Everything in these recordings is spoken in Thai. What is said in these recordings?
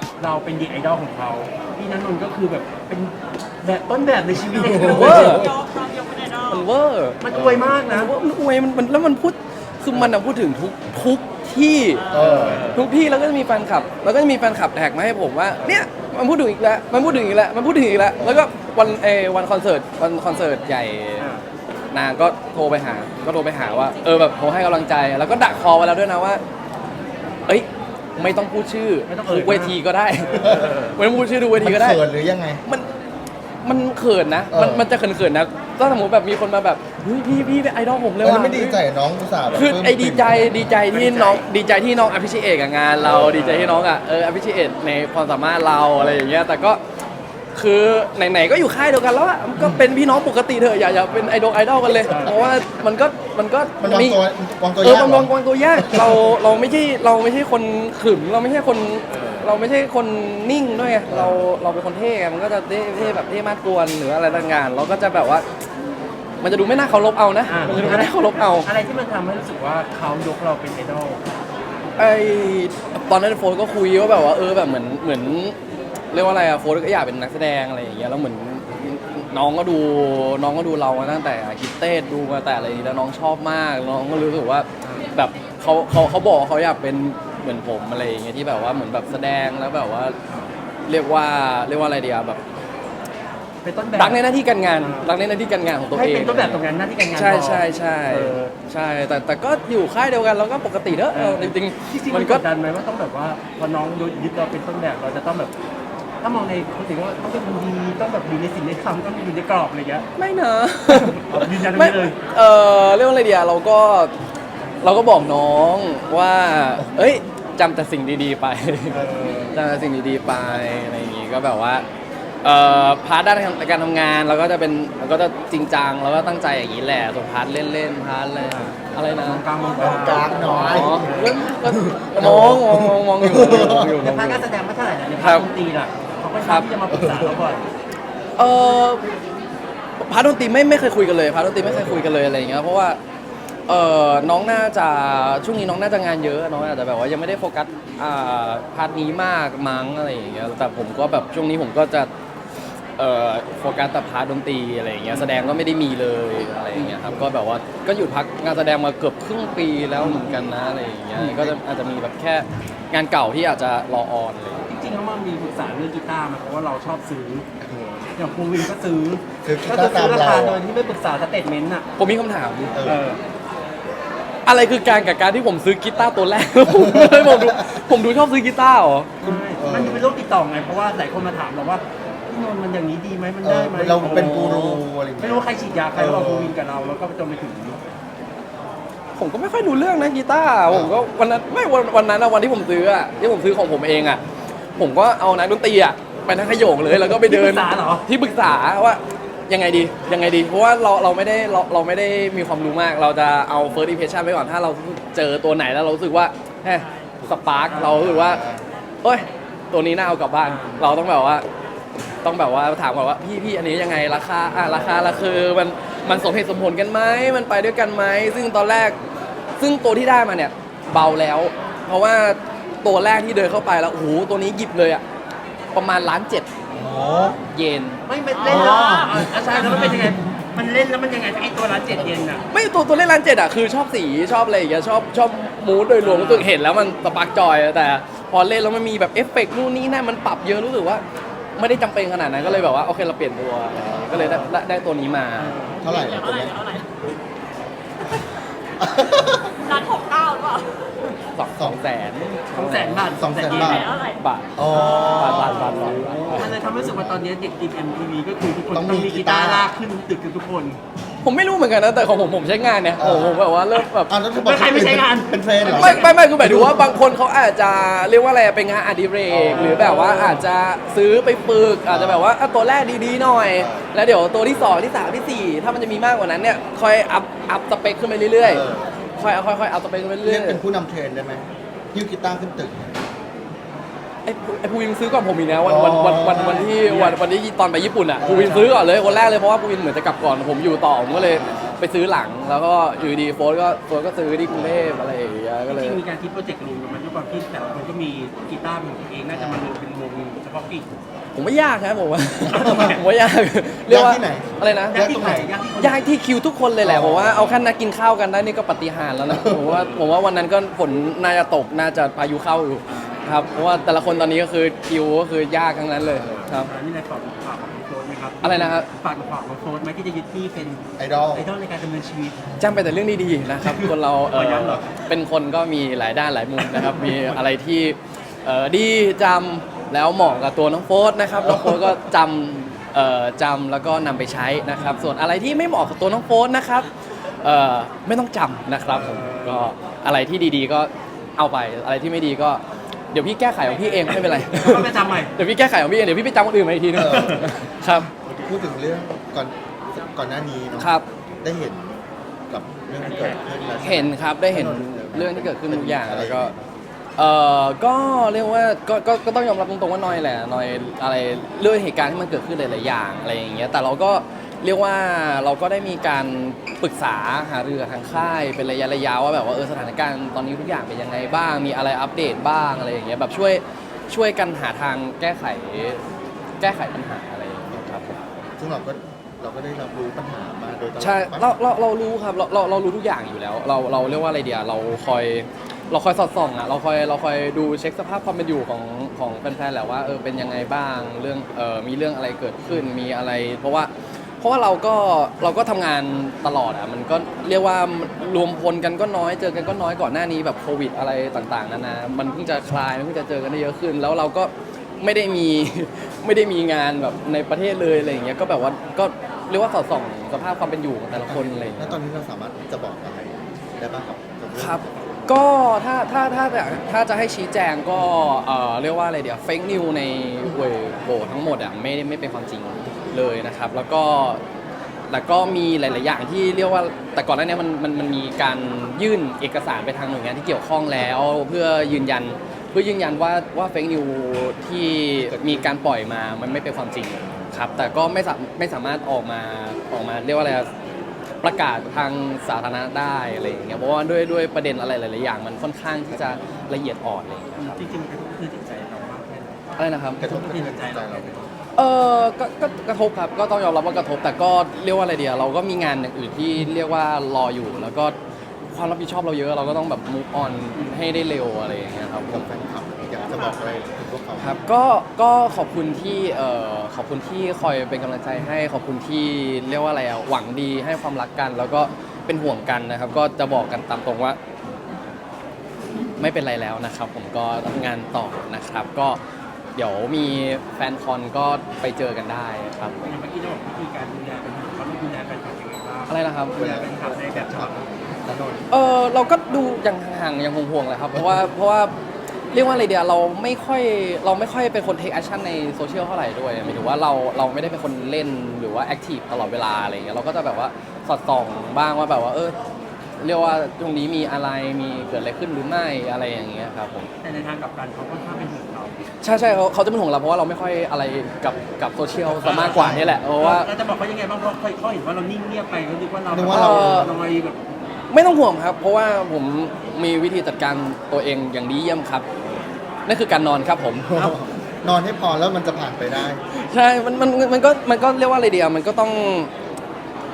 ครับเราเป็นดีไอดอลของเขาพี่นันนนท์ก็คือแบบเป็นแบบต้นแบบในชีวิตเวอร์ยอมเรายกเป็นไอดอลมันเวอร์มันอวยมากนะมันมันอวยมันมันแล้วมันพูดคือมันอะพูดถึงทุกทุกที่เออทุกที่แล้วก็จะมีแฟนคลับ แล้วก็จะมีแฟนคลับแท็กมาให้ผมว่าเนี่ยมันพูดถึงอีกแล้วมันพูดถึงอีกแล้วมันพูดถึงอีกแล้วแล้วก็วันเออวันคอนเสิร์ตวันคอนเสิร์ตใหญ่อ่านางก็โทรไปหา ก็โทรไปหาว่า เออแบบโทรให้กำลังใจ แล้วก็ดักคอไว้แล้วด้วยนะว่า เอ้ย ไม่ต้องพูดชื่อไม่ต้องเอ่ยทุกเวทีก็ได้เออไม่ต้องพูดชื่อทุกเวมันทีก็ได้เขินหรือยังไง มันมันเขินนะ เออ มันมันจะเขินๆนะถ้าสมมติแบบมีคนมาแบบเฮ้ยพี่พี่เป็นไอดอลผมเลยแล้วว่ะ ไม่ดีใจน้องอุตส่าห์แบบคือปลื้มไอดีใจดีใจที่ดีใจน้องดีใจที่น้องอภิชิเอกกับงานเราดีใจที่น้องอะเอออภิชิเอกในความสามารถเราอะไรอย่างเงี้ยแต่ก็ คือไหนๆก็อยู่ค่ายเดียวกันแล้วอะมันก็เป็นพี่น้องปกติเถอะอย่าอย่าเป็นไอดอลไอดอลกันเลย เพราะว่ามันก็มันก็มันวางตัววางตัวากเออยมันเหรวางวางตัวยากเราเราไม่ใช่เราไม่ใช่คนขรึมเราไม่ใช่คนเราไม่ใช่คนนิ่งด้วยไงเราเราเป็นคนเท่ไงมันก็จะเท่เท่แบบเท่มากกวนหรืออะไรต่างๆเราก็จะแบบว่า มันจะดูไม่น่าเคารพเอานะ อ่ามันจะดูไม่น่าเคารพเอา อะไรที่มันทำให้รู้สึกว่าเขายกเราเป็นไอดอล ไอตอนนั้นโฟนก็คุยว่าแบบว่าเออแบบเหมือนเหมือน เรียกว่าอะไรอะโฟนก็อยากเป็นนักแสดงอะไรอย่างเงี้ยแล้วเหมือนน้องก็ดูน้องก็ดูเรามาตั้งแต่กิตเต้ดูมาแต่อะไรอย่างเงี้ยแล้วน้องชอบมากน้องก็รู้สึกว่าแบบเขาเขาเขาบอกว่าเขาอยากเป็นเหมือนผมอะไรอย่างเงี้ยที่แบบว่าเหมือนแบบแสดงแล้วแบบว่าเรียกว่าเรียกว่าอะไรเดียวแบบเป็นต้นแบบ รักในหน้าที่การงานรักในหน้าที่การงานของตัวให้เองเป็นต้นแบบตรงนั้นหน้าที่การงานใช่พอใช่ใช่เออใช่แต่แต่ก็อยู่ค่ายเดียวกันเราก็ปกติเนอะเออจริงจริงๆๆมัมันนก็กดดันไหมว่าต้องแบบว่าพอน้องยึดเราเป็นต้นแบบเราจะต้องแบบ ถ้ามองในคนถึงว่าต้องเป็นคนดีต้องแบบอยู่ในสิ่งในธรรมต้องอยู่ในกรอบอะไรเงี้ยไม่นะเอายืนยันตรงนี้ไม่เลยเออเรื่องอะไรเดียวเราก็เราก็บอกน้องว่า เอ้ยจำแต่สิ่งดีๆไปจำแต่สิ่งดีๆไปอะไรอย่างงี้ก็แบบว่าเอ่อพาร์ทด้านการทำงานเราก็จะเป็นเราก็จะจริงจังแล้วก็ตั้งใจอย่างนี้แหละส่วนพาร์ทเล่นๆพาร์ทอะไรอะไรนะมองกลางมองมองกลางหน่อยอ๋อก็มองมองมองมองอยู่มองอยู่มในองพาร์ทอยู่การแสดงไม่เท่าไหร่นะในครัพาร์บทดนตรีล่ะ เขาก็ครับที่จะมาปรึกษาเราบ่อยเออพาร์ทดนตรีไม่ไม่เคยคุยกันเลยพาร์ทดนตรีไม่เคยคุยกันเลยอะไรอย่างเงี้ยเพราะว่าเออน้องน่าจะช่วงนี้น้องน่าจะงานเยอะน้องอาจจะแบบว่ายังไม่ได้โฟกัสอ่าพาร์ทนี้มากมั้งอะไรอย่างเงี้ยแต่ผมก็แบบช่วงนี้ผมก็จะเอ่อโฟกัสแต่พาร์ทดนตรีอะไรอย่างเงี้ยแสดงก็ไม่ได้มีเลยอะไรอย่างเงี้ยครับก็แบบว่าก็หยุดพักงานแสดงมาเกือบครึ่งปีแล้วเหมือนกันนะอะไรอย่างเงี้ยก็จะอาจจะมีแบบแค่งานเก่าที่อาจจะรอออนอะไรอย่างเลย จริงๆแล้วมันมีปรึกษาเรื่องกีตาร์มาเพราะว่าเราชอบซื้อ อย่างภูวินก็ซื้อซื้อกีก็ตาจะร์ตาซื้มอราเราคาโดยที่ไม่ปรึกษาสเตทเมนต์อะผมมีคำถาม เอเออ ออะไรคือการกับการที่ผมซื้อกีตาร์ตัวแรก ผมเลยผมดูผมดูชอบซื้อกีตาร์เหรอ ไม่มันเป็นโรคติดต่อไง เพราะว่าหลายคนมาถามเราว่าพี่นนท์มันอย่างนี้ดีไหมมันเอได้อไหมเราเป็นกูรูอะไรอย่างไม่เงี้ย รู้ว่าใครฉีดยาใครระหว่างภูวินกับเราแล้วก็จนไปถึงผมก็ไม่ค่อยรู้เรื่องนะกีตาร์ผมก็วันนั้นไม่วันวันนั้นอะวันที่ผมซื้ออะที่ผมซื้อของผมเองอะ ผมก็เอานักดนตรีอะไปนักขยงเลย แล้วก็ไปเดินที่ปรึกษาเหรอ ที่ปรึกษาว่ายังไงดียังไงดี เพราะว่าเราเราไม่ได้เราเราไม่ได้มีความรู้มาก เราจะเอา first impression ไปก่อนถ้าเราเจอตัวไหนแล้วเรารู้สึกว่าแฮสปาร์กเรารู้สึกว่าเอ้ยตัวนี้น่าเอากลับบ้าน เราต้องแบบว่า ต้องแบบว่าถามก่อนว่าพี่พี่อันนี้ยังไงราคาอะราคาละคือมันมันสมเหตุสมผลกันไหมมันไปด้วยกันไหมซึ่งตอนแรก ซึ่งตัวที่ได้มาเนี่ยเบาแล้ว เพราะว่า ตัวแรกที่เดินเข้าไปแล้วโอ้โหตัวนี้หยิบเลยอะประมาณล้านเจ็ดโอ้เยน ไม่มันเล่นแล้วอะใช่แล้วมันเป็นยังไง มันเล่นแล้วมันยังไงไอ้ตัวละเจ็ดเยนอะ ไม่ตัวตัวเลขล้านเจ็ดอะคือชอบสีชอบอะไรอย่างเงี้ยชอบชอบมูดโดยรวมรู้สึกเห็นแล้วมันสปาร์กจอยแต่ พอเล่นแล้วมันมีแบบเอฟเฟกต์นู่นนี่นั่นมันปรับเยอะรู้สึกว่า ไม่ได้จำเป็นขนาดนั้นก็เลยแบบว่าโอเคเราเปลี่ยนตัวก็เลยได้ได้ได้ตัวนี้มา เท่าไหร่ล่ะเท่าตัวไหร่เนี้ยเท่าไหร่ร้านหก สองสองแสนสองแสนบาทสองแสนบาทเท่าไหร่บาทอ๋อบาทบาทบาทบาทมันเลยทำให้รู้สึกว่าตอนนี้เด็กทีม MTV ก็คือทุกคนต้ต้อองงมีมีกีกีตาตาร์ร์ ลากขึ้นตึกกันทุกคน ผมไม่รู้เหมือนกันนะแต่ของผมผมใช้งานเนี่ยเออผมผมแบบว่าเริ่มแบบอะแล้วจะบอกแล้วใครไม่ใช้งาน เป็นเฟรนด์เหรอ ไม่ไม่ไม่คือหมายถึงว่าบางคนเขาอาจจะเรียกว่าอะไรเป็นงานอดิเรกอ๋อหรือแบบว่าอาจจะซื้อไปฝึกอาจจะแบบว่าอะตัวแรกดีๆหน่อย แล้วเดี๋ยวตัวที่สองที่สามที่สี่ถ้ามันจะมีมากกว่านั้นเนี่ยค่อยอัพอัพสเปคขึ้นไปเรื่อยเออๆ ค่อยค่อยค่อยอัพสเปคขึ้นไปเรีเรื่ยอกยเป็นผู้นำเทรนด์ได้ไหมฮิ้วกีตาร์ขึ้นตึกไอ้ภูไอ้ภูวินซื้อก่อนผมอีกนะวันวันอ๋อวันวันวันที่วันวันที่ตอนไปญี่ปุ่นอะภูวินซื้อก่อนเลยคนแรกเลยเพราะว่าภูวินเหมือนจะกลับก่อนผมอยู่ต่อผมก็เลยไปซื้อหลังแล้วก็อยู่ดีโฟร์ก็โฟร์ก็ซื้อที่กรุงเทพอะไรอย่างเงี้ยก็เลย จริงๆมีการคิดโปรเจกต์รวมกันมันด้วยความที่แต่ละคนก็มีกีตาร์ของตัวเองน่าจะมารวมเป็นวงเฉพาะกิจ ผมไม่ยากครับผมว่าผมว่ายากเรียกว่าอะไรนะ ยากที่ไหนยากที่คนยากที่คิวทุกคนเลยแหละผมว่าเอาแค่นัดกินข้าวกันได้นี่ก็ปฏิหารย์แล้วนะ ผมว่าผมว่าวันนั้นก็ฝนน่าจะตกน่าจะพายุเข้าอยู่ครับเพราะว่าแต่ละคนตอนนี้ก็คือคิวก็คือยากทั้งนั้นเลยครับ อ่านี่นายฝากฝากของโฟนไหมครับอะไรนะครับ ฝากฝากของโฟนไหมที่จะยึดที่เป็นไอดอล ไอดอลในการดำเนินชีวิต จำไปแต่เรื่องดีๆนะครับ คนเราเอขออย้ำเหรอ เป็นคนก็มีหลายด้านหลายมุมนะครับ มีอะไรที่เออดีจำ แล้วเหมาะกับตัวน้องโฟสนะครับน้องโฟสก็จำเอ่อจำแล้วก็นำไปใช้นะครับ ส่วนอะไรที่ไม่เหมาะกับตัวน้องโฟสนะครับเอ่อไม่ต้องจำนะครับผมก็อะไรที่ดีๆก็เอาไปอะไรที่ไม่ดีก็เดี๋ยวพี่แก้ไขของพี่เองไม่เป็นไรแล้วก็ไปจำใหม่ เดี๋ยวพี่แก้ไขของพี่เองเดี๋ยวพี่ไปจำคนอื่นมาอีกทีนึงเออ ครับพูดถึงเรื่องก่อนก่อนหน้านี้เนาะครับ ได้เห็นกับเรื่องที่เกิดขึ้นแล้วใช่ไม เห็นครับได้เห็นเรื่องที่เกิดขึ้นทุกอย่างแล้วก็ เออก็เรียกว่าก็ก็ก็ต้องยอมรับตรงๆว่าน้อยแหละน้อยอะไรเรื่องเหตุการณ์ที่มันเกิดขึ้นหลายๆอย่างอะไรอย่างเงี้ยแต่เราก็เรียกว่าเราก็ได้มีการปรึกษาหารือกับทางค่ายเป็นระยะระยะว่าแบบว่าเออสถานการณ์ตอนนี้ทุกอย่างเป็นยังไงบ้าง มีอะไรอัปเดตบ้างอะไรอย่างเงี้ยแบบช่วยช่วยกันหาทางแก้ไขแก้ไขปัญหาอะไรอย่างเงี้ยครับผม ซึ่งเราก็เราก็ได้รับรู้ปัญหามาโดยตลอดใช่เราเราเรารู้ครับเราเราเรารู้ทุกอย่างอยู่แล้ว เราเราเรียกว่าอะไรเดียวเราคอย เราคอยสอดส่องอะเราคอยเราคอยดูเช็คสภาพความเป็นอยู่ของของแฟนๆแหละว่าเออเป็นยังไงบ้างเรื่องเออมีเรื่องอะไรเกิดขึ้นมีอะไร เพราะว่าเพราะว่าเราก็เราก็ทำงานตลอดอะมันก็เรียกว่ารวมพลกันก็น้อยเจอกันก็น้อยก่อนหน้านี้แบบโควิดอะไรต่างๆนานามันเพิ่งจะคลายมันเพิ่งจะเจอกันได้เยอะขึ้น แล้วเราก็ไม่ได้มี ไม่ได้มีงานแบบในประเทศเลยอะไรอย่างเงี้ยก็แบบว่าก็เรียกว่าสอดส่องสภาพความเป็นอยู่ของแต่ละคนอะไรอย่างแล้เงี้วย ตอนนี้เราสามารถจะบอกอะไรได้บ้างครับกัเองครับ ก็ถ้าถ้าถ้าถ้าถ้าจะให้ชี้แจงก็เอ่อเรียกว่าอะไรเดี๋ยวเฟกนิวในเวโบทั้งหมดอะไม่ไม่เป็นความจริงเลยนะครับ แล้วก็แล้วก็มีหลาย ๆ อย่างที่เรียกว่าแต่ก่อนหน้านี้มันมันมันมีการยื่นเอกสารไปทางหน่วยงานที่เกี่ยวข้องแล้ว เพื่อยืนยันเพื่อยืนยันว่าว่าเฟกนิวที่มีการปล่อยมามันไม่เป็นความจริงครับ แต่ก็ไม่สาไม่สามารถออกมาออกมาเรียกว่าอะไร ประกาศทางสาธารณะได้อะไรอย่างเงี้ยเพราะว่าด้วยด้วยประเด็นอะไรหลายๆอย่าง มันค่อนข้างที่จะละเอียดอ่อนอะไรอย่างเลยครับจริงๆมันก็คือจิตใจเรามากแค่ไหนอะไรนะครับ กระทบกระเทือนใจเราไหมเออก็ก็กระทบครับ ก็ต้องยอมรับว่ากระทบ แต่ก็เรียกว่าอะไรเดียวเราก็มีงานอย่างอื่นที่เรียกว่ารออยู่ แล้วก็ ความรับผิดชอบเราเยอะเราก็ต้องแบบ move on ให้ได้เร็วอะไรอย่างเงี้ยครับผกับม แฟนคลับอยากจะบอกอะไรถึงพวกเขาครับก็ก็ขอบคุณที่เอ่อขอบคุณที่คอยเป็นกำลังใจให้ขอบคุณที่เรียกว่าอะไรอะหวังดีให้ความรักกัน แล้วก็เป็นห่วงกันนะครับ ก็จะบอกกันตามตรงว่า ไม่เป็นไรแล้วนะครับ ผมก็ทำงานต่อนะครับ ก็เดี๋ยวมีแฟนคอนก็ไปเจอกันได้ครับอย่างเมื่อกี้เราบอกวิธีการดูแลเป็นเขาต้องดูแลแฟนคลับยังไงบ้างอะไรนะครับ ดูแลแฟนคลับในแบบฉบับ ถนนเออเราก็ดูอย่างห่างๆอย่างห่วงๆแหละครับเพราะว่าเพราะว่าเรียกว่าอะไรเดียวเราไม่ค่อยเราไม่ค่อยเป็นคนเทคแอคชั่นในโซเชียลเท่าไหร่ด้วยหมายถึงว่าเราเราไม่ได้เป็นคนเล่นหรือว่าแอคทีฟตลอดเวลาอะไรอย่างเงี้ยเราก็จะแบบว่าสอดส่องบ้างว่าแบบว่าเออเรียกว่าตรงนี้มีอะไรมีเกิดอะไรขึ้นหรือไม่อะไรอย่างเงี้ยครับผมแต่ในทางกลับกันเขาก็ค่อนข้างเป็นห่วงเราใช่ใช่เขาเขาจะเป็นห่วงเราเพราะว่าเราไม่ค่อยอะไรกับกับโซเชียลซะมากกว่านี่แหละเพราะว่า เราจะบอกเขายังไงบ้างเพราะเขาเขาเห็นว่าเรานิ่งเงียบไปเขาคิดว่าเรานึกว่าเรานอยแบบ ไม่ต้องห่วงครับ เพราะว่าผมมีวิธีจัดการตัวเองอย่างดีเยี่ยมครับนั่นคือการนอนครับผม นอนให้พอแล้วมันจะผ่านไปได้ ใช่ มัน มัน มันก็ มันก็เรียกว่าอะไรเดียว มันก็ต้อง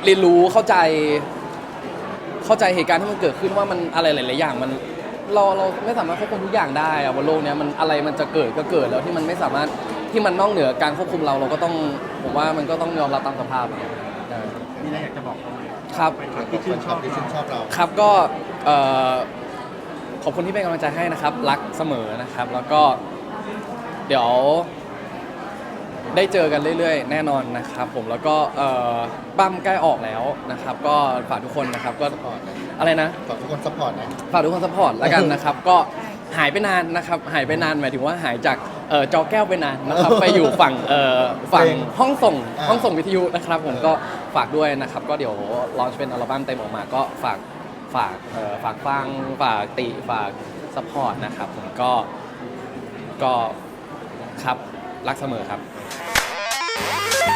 เรียนรู้ เข้าใจ เข้าใจเหตุการณ์ที่มันเกิดขึ้นว่ามันอะไรหลาย ๆ อย่าง มัน เรา เราไม่สามารถควบคุมทุกอย่างได้อะบนโลกเนี้ย มันอะไรมันจะเกิดก็เกิดแล้วที่มันไม่สามารถ ที่มันนอกเหนือการควบคุมเรา เราก็ต้อง ผมว่ามันก็ต้องยอมรับตามสภาพอะใช่มีอะไรอยากจะบอกเขาไหม ครับแฟนคขลัอบบที่คุชื่ณนชชออบบที่ชื่นชอบเราครับก็เอ่อขอบคุณที่เป็นกำลังใจให้นะครับ รักเสมอนะครับ แล้วก็เดี๋ยว ได้เจอกันเรื่อยๆ แน่นอนนะครับผมแล้วก็เอ่อบั้มใกล้ออกแล้วนะครับ ก็ฝากทุกคนนะครับก็สปอร์ตนะอะไรนะฝากทุกคนสปอร์ตนะ ฝากทุกคนสปอร์ตแล้วกันนะครับ ก็หายไปนานนะครับ หายไปนานหมายถึงว่าหายจาก เอ่อจอแก้วไปนานนะครับ ไปอยู่ฝั่งเอ่อฝั่งเพลงห้องส่งอ่าห้องส่งวิทยุนะครับ ผมก็ฝากด้วยนะครับ ก็เดี๋ยวลอนเป็นอัลบั้มเต็มออกมา ก็ฝากฝากเอ่อฝากฟังฝากติฝากสปอร์ตนะครับผมก็ก็ครับรักเสมอครับเ